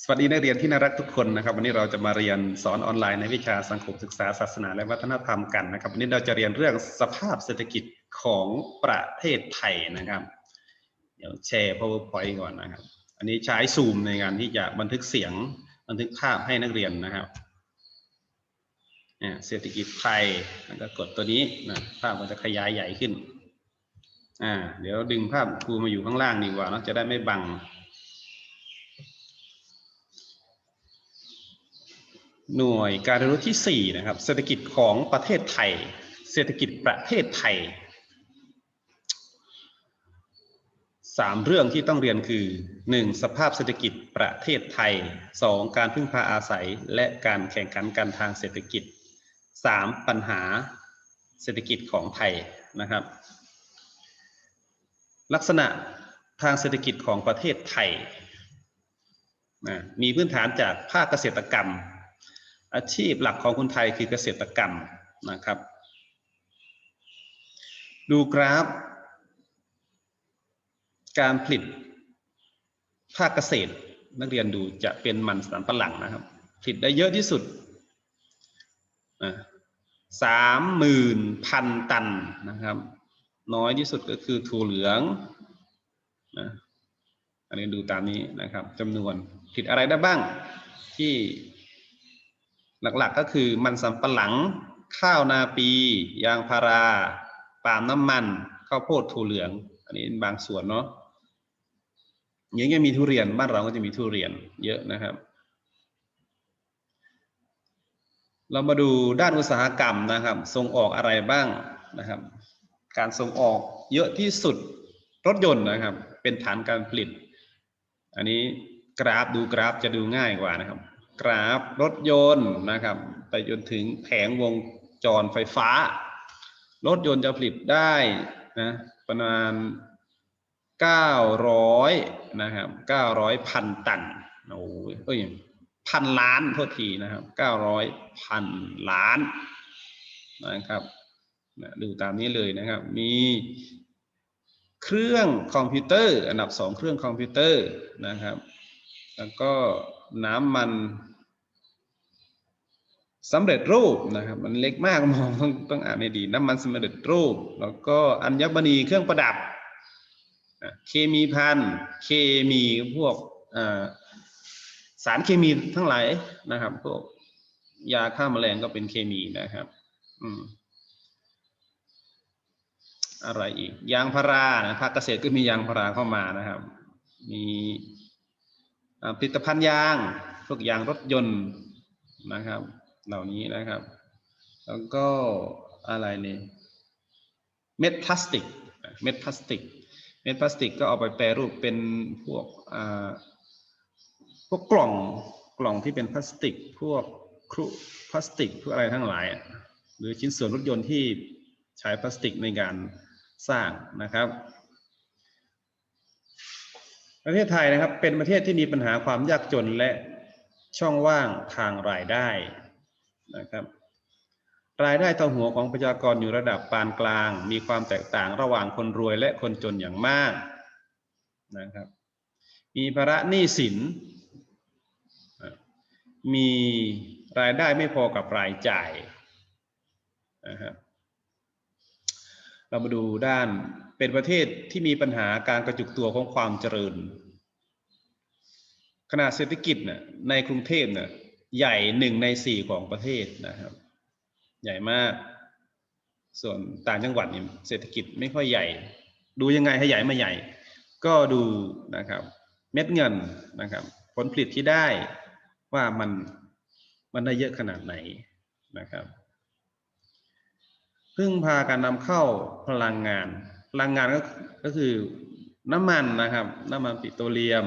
สวัสดีนักเรียนที่น่ารักทุกคนนะครับวันนี้เราจะมาเรียนสอนออนไลน์ในวิชาสังคมศึกษาศาสนา และวัฒนธรรมกันนะครับวันนี้เราจะเรียนเรื่องสภาพเศรษฐกิจของประเทศไทยนะครับ เดี๋ยวแชร์ powerpoint ก่อนนะครับ อันนี้ใช้ซูมในงานที่จะบันทึกเสียงบันทึกภาพให้นักเรียนนะครับเนี่ยเศรษฐกิจไทยแล้วก็กดตัวนี้นะภาพมันจะขยายใหญ่ขึ้นอ่าเดี๋ยวดึงภาพครูมาอยู่ข้างล่างดีกว่าเนอะจะได้ไม่บัง หน่วยการเรียนรู้ที่ 4 นะครับ เศรษฐกิจของประเทศไทย เศรษฐกิจประเทศไทยสามเรื่องที่ต้องเรียนคือ 1. สภาพเศรษฐกิจประเทศไทย 2. การพึ่งพาอาศัยและการแข่งขันกันทางเศรษฐกิจ 3. ปัญหาเศรษฐกิจของไทยนะครับ ลักษณะทางเศรษฐกิจของประเทศไทยนะมีพื้นฐานจากภาคเกษตรกรรม อาชีพหลักของคนไทยคือเกษตรกรรมนะครับ ดูกราฟ การผลิตภาคเกษตร นักเรียนดูจะเป็นมันสำปะหลังนะครับผลิตได้เยอะที่สุดสามหมื่นพันตันนะครับ น้อยที่สุดก็คือถั่วเหลืองนะอันนี้ดูตามนี้นะครับจำนวนผลิตอะไรได้บ้างที่ หลักๆก็คือมันสำปะหลัง ข้าวนาปี ยางพาราปาล์มน้ำมัน ข้าวโพดถั่วเหลือง อันนี้บางส่วนเนาะยังยังมีทุเรียนบ้านเราก็จะมีทุเรียนเยอะนะครับ เรามาดูด้านอุตสาหกรรมนะครับส่งออกอะไรบ้างนะครับ การส่งออกเยอะที่สุดรถยนต์นะครับ เป็นฐานการผลิต อันนี้กราฟดูกราฟจะดูง่ายกว่านะครับ กราฟรถยนต์นะครับไปจนถึงแผงวงจรไฟฟ้า รถยนต์จะผลิตได้นะประมาณ 900 นะครับ 900พันตันโอ้ยเอ้ยพันล้านโทษทีนะครับ 900พันล้านนะครับดูตามนี้เลยนะครับ มีเครื่องคอมพิวเตอร์ อันดับสองเครื่องคอมพิวเตอร์นะครับ แล้วก็น้ำมัน สำเร็จรูปนะครับ มันเล็กมากมองต้องต้องอ่านให้ดี น้ำมันสำเร็จรูป แล้วก็อัญมณีเครื่องประดับ เคมีพันเคมีพวกสารเคมีทั้งหลายนะครับพวกยาฆ่าแมลงก็เป็นเคมีนะครับ อืมอะไรอีก ยางพารานะภาคเกษตรก็มียางพาราเข้ามานะครับ มีผลิตภัณฑ์ยาง พวกยางรถยนต์นะครับ เหล่านี้นะครับ แล้วก็อะไรเนี่ยเม็ดพลาสติก เม็ดพลาสติก เม็ดพลาสติกก็เอาไปแปรรูปเป็นพวกพวกกล่องกล่องที่เป็นพลาสติก พวกครุพลาสติกพวกอะไรทั้งหลาย หรือชิ้นส่วนรถยนต์ที่ใช้พลาสติกในการสร้างนะครับ ประเทศไทยนะครับเป็นประเทศที่มีปัญหาความยากจนและช่องว่างทางรายได้ นะครับรายได้ต่อหัวของประชากรอยู่ระดับปานกลาง มีความแตกต่างระหว่างคนรวยและคนจนอย่างมากนะครับ มีภาระหนี้สิน มีรายได้ไม่พอกับรายจ่ายนะครับเรามาดูด้านเป็นประเทศที่มีปัญหาการกระจุกตัวของความเจริญขนาดเศรษฐกิจเนี่ยในกรุงเทพเนี่ย ใหญ่หนึ่งในสี่ของประเทศนะครับ ใหญ่มาก ส่วนต่างจังหวัดเนี่ยเศรษฐกิจไม่ค่อยใหญ่ ดูยังไงให้ใหญ่ม่ใหญ่ ก็ดูนะครับ เม็ดเงินนะครับ ผลผลิตที่ได้ว่ามันมันได้เยอะขนาดไหนนะครับพึ่งพาการนำเข้าพลังงาน พลังงานก็ก็คือน้ำมันนะครับ น้ำมันปิโตรเลียม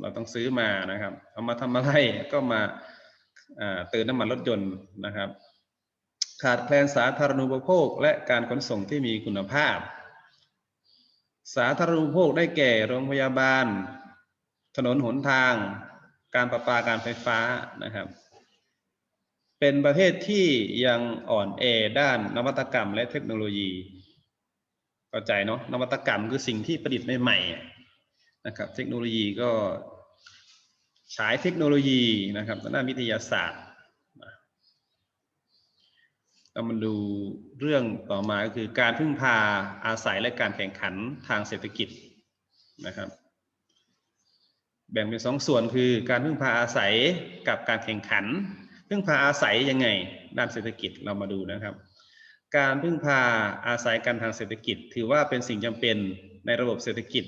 เราต้องซื้อมานะครับ เอามาทำอะไรก็มา เติมน้ำมันรถยนต์นะครับ ขาดแคลนสาธารณูปโภค และการขนส่งที่มีคุณภาพ สาธารณูปโภคได้แก่โรงพยาบาล ถนนหนทาง การประปาการไฟฟ้านะครับ เป็นประเทศที่ยังอ่อนแอด้านนวัตกรรมและเทคโนโลยีเข้าใจเนาะนวัตกรรมคือสิ่งที่ประดิษฐ์ใหม่ๆนะครับ เทคโนโลยีก็ ฉายเทคโนโลยีนะครับด้านวิทยาศาสตร์เรามาดูเรื่องต่อมาก็คือการพึ่งพาอาศัยและการแข่งขันทางเศรษฐกิจนะครับ แบ่งเป็นสองส่วนคือการพึ่งพาอาศัยกับการแข่งขัน พึ่งพาอาศัยยังไงด้านเศรษฐกิจเรามาดูนะครับ การพึ่งพาอาศัยกันทางเศรษฐกิจ ถือว่าเป็นสิ่งจำเป็นในระบบเศรษฐกิจ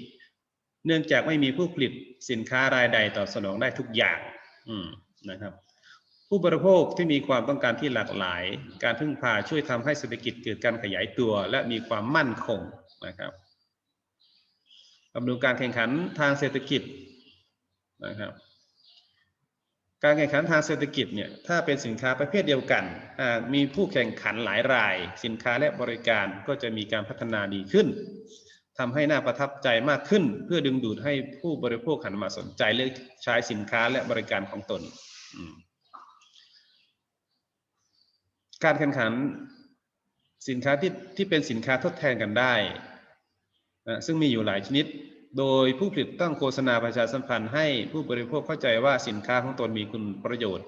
เนื่องจากไม่มีผู้ผลิตสินค้ารายใดตอบสนองได้ทุกอย่างนะครับ ผู้บริโภคที่มีความต้องการที่หลากหลาย การพึ่งพาช่วยทำให้เศรษฐกิจเกิดการขยายตัว และมีความมั่นคงนะครับมาดูการแข่งขันทางเศรษฐกิจนะครับ การแข่งขันทางเศรษฐกิจเนี่ยถ้าเป็นสินค้าประเภทเดียวกันมีผู้แข่งขันหลายราย สินค้าและบริการก็จะมีการพัฒนาดีขึ้น ทำให้น่าประทับใจมากขึ้น เพื่อดึงดูดให้ผู้บริโภคหันมาสนใจเลือกใช้สินค้าและบริการของตน การแข่งขันสินค้าที่ที่เป็นสินค้าทดแทนกันได้นะซึ่งมีอยู่หลายชนิด โดยผู้ผลิตต้องโฆษณาประชาสัมพันธ์ให้ผู้บริโภคเข้าใจว่าสินค้าของตนมีคุณประโยชน์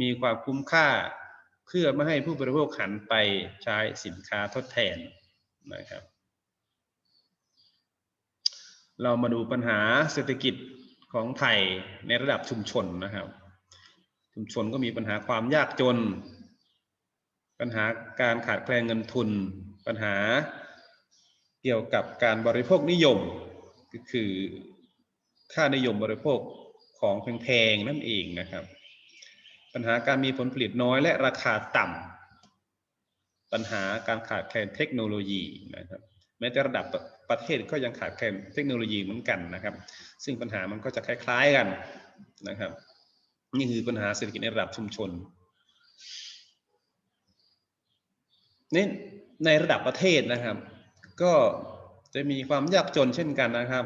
มีความคุ้มค่าเพื่อไม่ให้ผู้บริโภคหันไปใช้สินค้าทดแทนนะครับ เรามาดูปัญหาเศรษฐกิจของไทยในระดับชุมชนนะครับ ชุมชนก็มีปัญหาความยากจน ปัญหาการขาดแคลนเงินทุน ปัญหาเกี่ยวกับการบริโภคนิยม ก็คือค่านิยมบริโภคของแพงๆนั่นเองนะครับ ปัญหาการมีผลผลิตน้อยและราคาต่ำปัญหาการขาดแคลนเทคโนโลยีนะครับ แม้แต่ระดับประเทศก็ยังขาดแคลนเทคโนโลยีเหมือนกันนะครับ ซึ่งปัญหามันก็จะคล้าย ๆกันนะครับ นี่คือปัญหาเศรษฐกิจในระดับชุมชนนี่ในระดับประเทศนะครับ ก็จะมีความยากจนเช่นกันนะครับ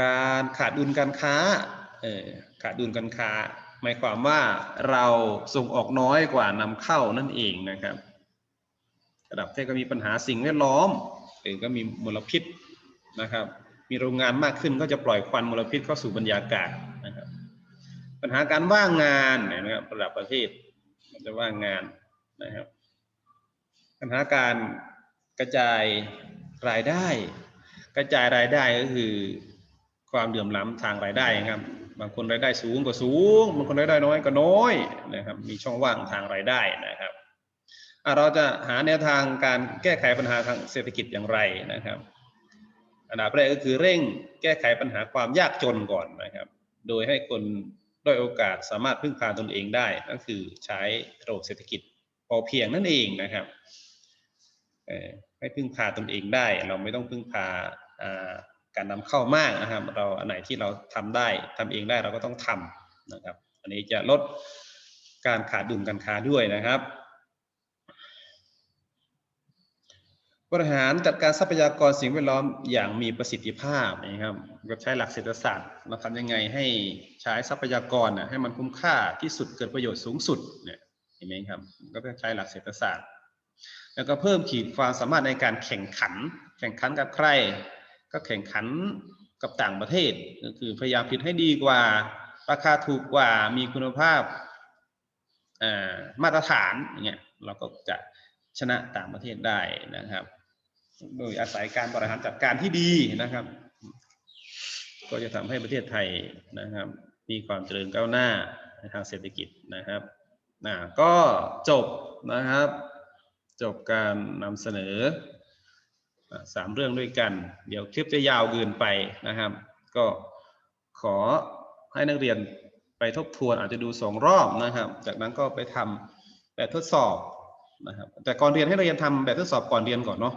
การขาดดุลการค้าขาดดุลการค้า หมายความว่าเราส่งออกน้อยกว่านำเข้านั่นเองนะครับ ระดับประเทศก็มีปัญหาสิ่งแวดล้อมหรือก็มีมลพิษนะครับ มีโรงงานมากขึ้นก็จะปล่อยควันมลพิษเข้าสู่บรรยากาศนะครับ ปัญหาการว่างงานนะครับระดับประเทศมันจะว่างงานนะครับ ปัญหาการกระจายรายได้ กระจายรายได้ก็คือความเหลื่อมล้ำทางรายได้ครับ บางคนรายได้สูงก็สูง บางคนรายได้น้อยก็น้อยนะครับ มีช่องว่างทางรายได้นะครับ เราจะหาแนวทางการแก้ไขปัญหาทางเศรษฐกิจอย่างไรนะครับ อันดับแรกก็คือเร่งแก้ไขปัญหาความยากจนก่อนนะครับ โดยให้คนด้อยโอกาสสามารถพึ่งพาตนเองได้นั่นคือใช้ระบบเศรษฐกิจพอเพียงนั่นเองนะครับให้พึ่งพาตนเองได้ เราไม่ต้องพึ่งพาการนำเข้ามากนะครับ เราอันไหนที่เราทำได้ทำเองได้เราก็ต้องทำนะครับ อันนี้จะลดการขาดดุลการค้าด้วยนะครับ บริหารจัดการทรัพยากรสิ่งแวดล้อมอย่างมีประสิทธิภาพนะครับก็ใช้หลักเศรษฐศาสตร์เราทำยังไงให้ใช้ทรัพยากรนะให้มันคุ้มค่าที่สุดเกิดประโยชน์สูงสุดเนี่ยเห็นไหมครับก็ต้องใช้หลักเศรษฐศาสตร์ แล้วก็เพิ่มขีดความสามารถในการแข่งขัน แข่งขันกับใคร ก็แข่งขันกับต่างประเทศ ก็คือพยายามผลิตให้ดีกว่า ราคาถูกกว่ามีคุณภาพมาตรฐานอย่างเงี้ยเราก็จะชนะต่างประเทศได้นะครับ โดยอาศัยการบริหารจัดการที่ดีนะครับ ก็จะทำให้ประเทศไทยนะครับ มีความเจริญก้าวหน้าในทางเศรษฐกิจนะครับนะก็จบนะครับ จบการนำเสนอสามเรื่องด้วยกัน เดี๋ยวคลิปจะยาวเกินไปนะครับ ก็ขอให้นักเรียนไปทบทวนอาจจะดูสองรอบนะครับ จากนั้นก็ไปทำแบบทดสอบนะครับแต่ก่อนเรียนให้นักเรียนทำแบบทดสอบก่อนเรียนก่อนเนาะ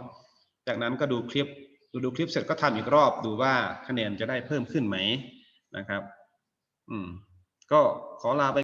จากนั้นก็ดูคลิปดูดูคลิปเสร็จก็ทำอีกรอบดูว่าคะแนนจะได้เพิ่มขึ้นไหมนะครับ อืม ก็ขอลาไป